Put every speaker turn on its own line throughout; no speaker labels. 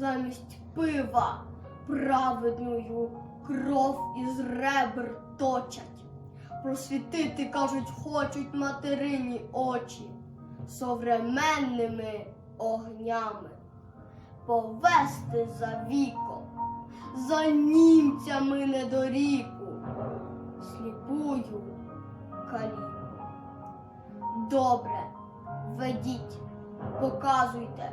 Замість пива праведною кров із ребр точать. Просвітити, кажуть, хочуть материні очі современними огнями, повести за віком, за німцями недоріку, сліпую каліку. Добре, ведіть, показуйте,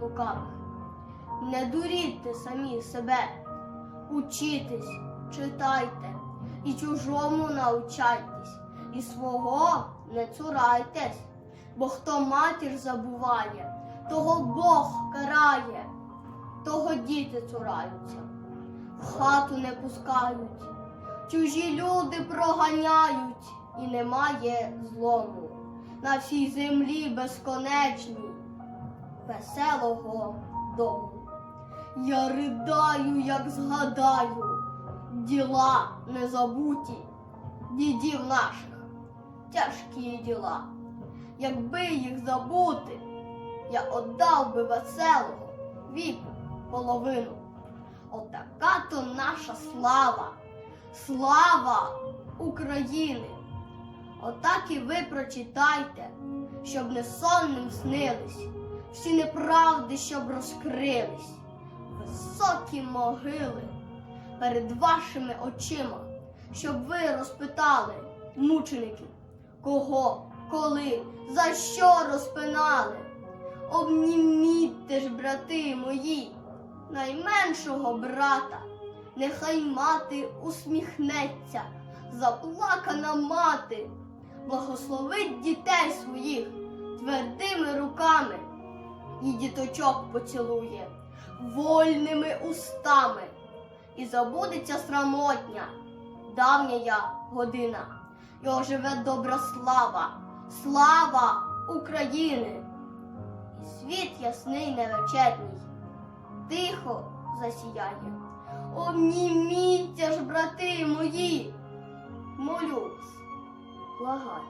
лукавих. Не дуріть самі себе, учітесь, читайте, і чужому научайтесь, і свого не цурайтесь, бо хто матір забуває, того Бог карає, того діти цураються, в хату не пускають, чужі люди проганяють, і немає злому. На всій землі безконечній, веселого дому. Я ридаю, як згадаю, діла незабуті, дідів наших, тяжкі діла. Якби їх забути, я отдав би веселого віку половину. Отака то наша слава, слава України. Отак і ви прочитайте, щоб не сонним снились, всі неправди, щоб розкрились, високі могили перед вашими очима, щоб ви розпитали, мученики, кого, коли, за що розпинали. Обніміть ж, брати мої, найменшого брата, нехай мати усміхнеться, заплакана мати, благословить дітей своїх твердими руками і діточок поцілує вольними устами, і забудеться срамотня, давня година, і оживе добра слава, слава України, і світ ясний невечерній, тихо засіяє. Обніміться ж, брати мої, молю вас, благаю.